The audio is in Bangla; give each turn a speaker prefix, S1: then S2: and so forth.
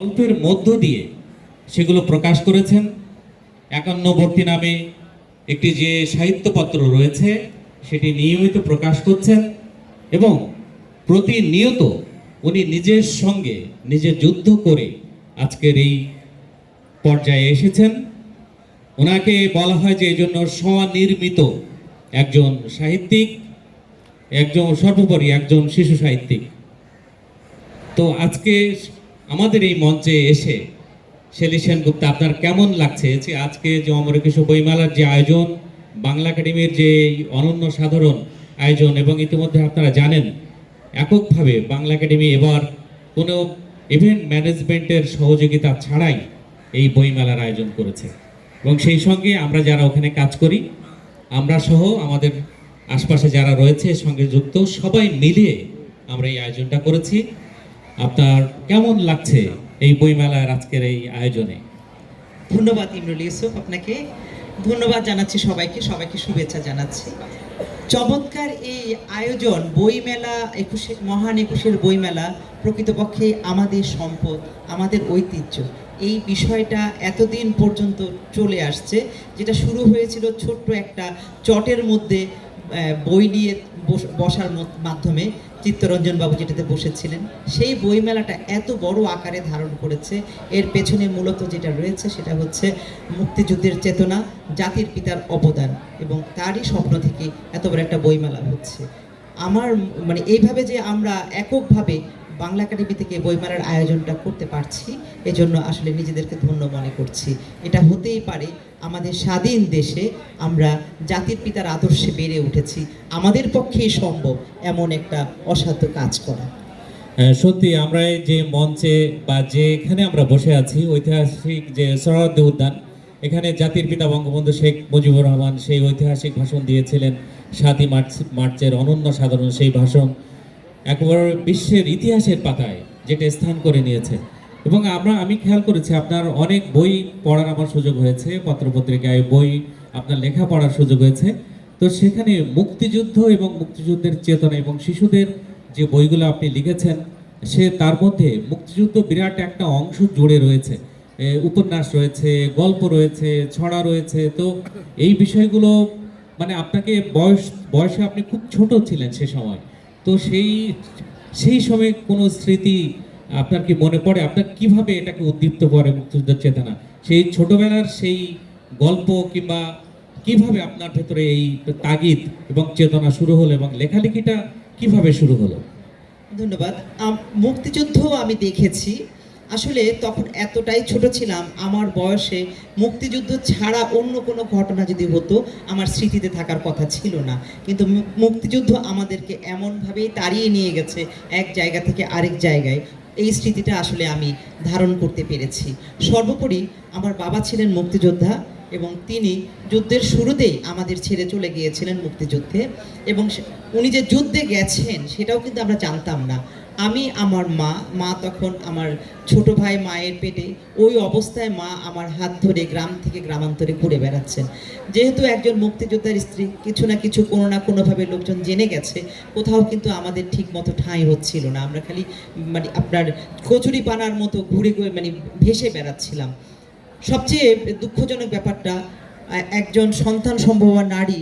S1: গল্পের মধ্য দিয়ে সেগুলো প্রকাশ করেছেন। একান্নবর্তী নামে একটি যে সাহিত্যপত্র রয়েছে, সেটি নিয়মিত প্রকাশ করছেন এবং প্রতিনিয়ত উনি নিজের সঙ্গে নিজে যুদ্ধ করে আজকের এই পর্যায়ে এসেছেন। ওনাকে বলা হয় যে এই জন্য স্বনির্মিত একজন সাহিত্যিক, একজন সর্বোপরি একজন শিশু সাহিত্যিক। তো আজকে আমাদের এই মঞ্চে এসে শেলি সেনগুপ্ত, আপনার কেমন লাগছে? যে আজকে যে অমরকিশোর বইমেলার যে আয়োজন, বাংলা একাডেমির যে অনন্য সাধারণ আয়োজন, এবং ইতিমধ্যে আপনারা জানেন, এককভাবে বাংলা একাডেমি এবার কোনো ইভেন্ট ম্যানেজমেন্টের সহযোগিতা ছাড়াই এই বইমেলার আয়োজন করেছে। এবং সেই সঙ্গে আমরা যারা ওখানে কাজ করি, আমরা সহ আমাদের আশপাশে যারা রয়েছে, সঙ্গে যুক্ত, সবাই মিলিয়ে আমরা এই আয়োজনটা করেছি। আপনার কেমন লাগছে এই বইমেলার আজকের এই আয়োজনে?
S2: ধন্যবাদ, ইমরুল ইউসুফ আপনাকে। ধন্যবাদ জানাচ্ছি সবাইকে সবাইকে শুভেচ্ছা জানাচ্ছি। চমৎকার এই আয়োজন, বইমেলা একুশে, মহান একুশের বইমেলা প্রকৃতপক্ষে আমাদের সম্পদ, আমাদের ঐতিহ্য। এই বিষয়টা এতদিন পর্যন্ত চলে আসছে, যেটা শুরু হয়েছিল ছোট্ট একটা চটের মধ্যে বই নিয়ে বস- বসার মাধ্যমে চিত্তরঞ্জন বাবু যেটাতে বসেছিলেন, সেই বইমেলাটা এত বড় আকারে ধারণ করেছে। এর পেছনে মূলত যেটা রয়েছে সেটা হচ্ছে মুক্তিযুদ্ধের চেতনা, জাতির পিতার অবদান এবং তারই স্বপ্ন থেকে এত বড় একটা বইমেলা হচ্ছে। আমার মানে এইভাবে যে আমরা এককভাবে বাংলা একাডেমি থেকে বইমেলার আয়োজনটা করতে পারছি, এজন্য আসলে নিজেদেরকে ধন্য মনে করছি। এটা হতেই পারে আমাদের স্বাধীন দেশে আমরা জাতির পিতার আদর্শে বেড়ে উঠেছি। আমাদের পক্ষেই সম্ভব এমন একটা অসাধ্য কাজ করা।
S1: আহ, সত্যি আমরা যে মঞ্চে বা যেখানে আমরা বসে আছি ঐতিহাসিক যে সরহদ্দি উদ্যান এখানে জাতির পিতা বঙ্গবন্ধু শেখ মুজিবুর রহমান সেই ঐতিহাসিক ভাষণ দিয়েছিলেন। সাতই মার্চ মার্চের অনন্য সাধারণ সেই ভাষণ একবার বিশ্বের ইতিহাসের পাতায় যেটা স্থান করে নিয়েছে। এবং আমরা, আমি খেয়াল করেছি আপনার অনেক বই পড়ার আমার সুযোগ হয়েছে, পত্রপত্রিকায় বই আপনার লেখা পড়ার সুযোগ হয়েছে। তো সেখানে মুক্তিযুদ্ধ এবং মুক্তিযুদ্ধের চেতনা এবং শিশুদের যে বইগুলো আপনি লিখেছেন, সে তার মধ্যে মুক্তিযুদ্ধ বিরাট একটা অংশ জুড়ে রয়েছে। উপন্যাস রয়েছে, গল্প রয়েছে, ছড়া রয়েছে। তো এই বিষয়গুলো মানে আপনাকে বয়স, বয়সে আপনি খুব ছোট ছিলেন সে সময়। তো সেই সেই সময় কোনো স্মৃতি আপনার কি মনে পড়ে? আপনার কীভাবে এটাকে উদ্দীপ্ত করে মুক্তিযুদ্ধের চেতনা? সেই ছোটবেলার সেই গল্প কিংবা কীভাবে আপনার ভেতরে এই তাগিদ এবং চেতনা শুরু হলো এবং লেখালেখিটা কীভাবে শুরু হলো?
S2: ধন্যবাদ। মুক্তিযুদ্ধ আমি দেখেছি। আসলে তখন এতটাই ছোট ছিলাম, আমার বয়সে মুক্তিযুদ্ধ ছাড়া অন্য কোনো ঘটনা যদি হতো, আমার স্মৃতিতে থাকার কথা ছিল না। কিন্তু মুক্তিযুদ্ধ আমাদেরকে এমনভাবেই তাড়িয়ে নিয়ে গেছে, এক জায়গা থেকে আরেক জায়গায়। এই স্মৃতিটা আসলে আমি ধারণ করতে পেরেছি। সর্বোপরি আমার বাবা ছিলেন মুক্তিযোদ্ধা। এবং তিনি যুদ্ধের শুরুতেই আমাদের ছেড়ে চলে গিয়েছিলেন মুক্তিযুদ্ধে। এবং উনি যে যুদ্ধে গেছেন, সেটাও কিন্তু আমরা জানতাম না। আমি, আমার মা মা তখন আমার ছোট ভাই মায়ের পেটে ওই অবস্থায় মা আমার হাত ধরে গ্রাম থেকে গ্রামান্তরে ঘুরে বেড়াচ্ছেন। যেহেতু একজন মুক্তিযোদ্ধার স্ত্রী, কিছু না কিছু কোনো না কোনোভাবে লোকজন জেনে গেছে, কোথাও কিন্তু আমাদের ঠিক মতো ঠাঁই হচ্ছিল না। আমরা খালি মানে আপনার কচুরি পানার মতো ঘুরে ঘুরে মানে ভেসে বেড়াচ্ছিলাম। সবচেয়ে দুঃখজনক ব্যাপারটা একজন সন্তান সম্ভবা নারী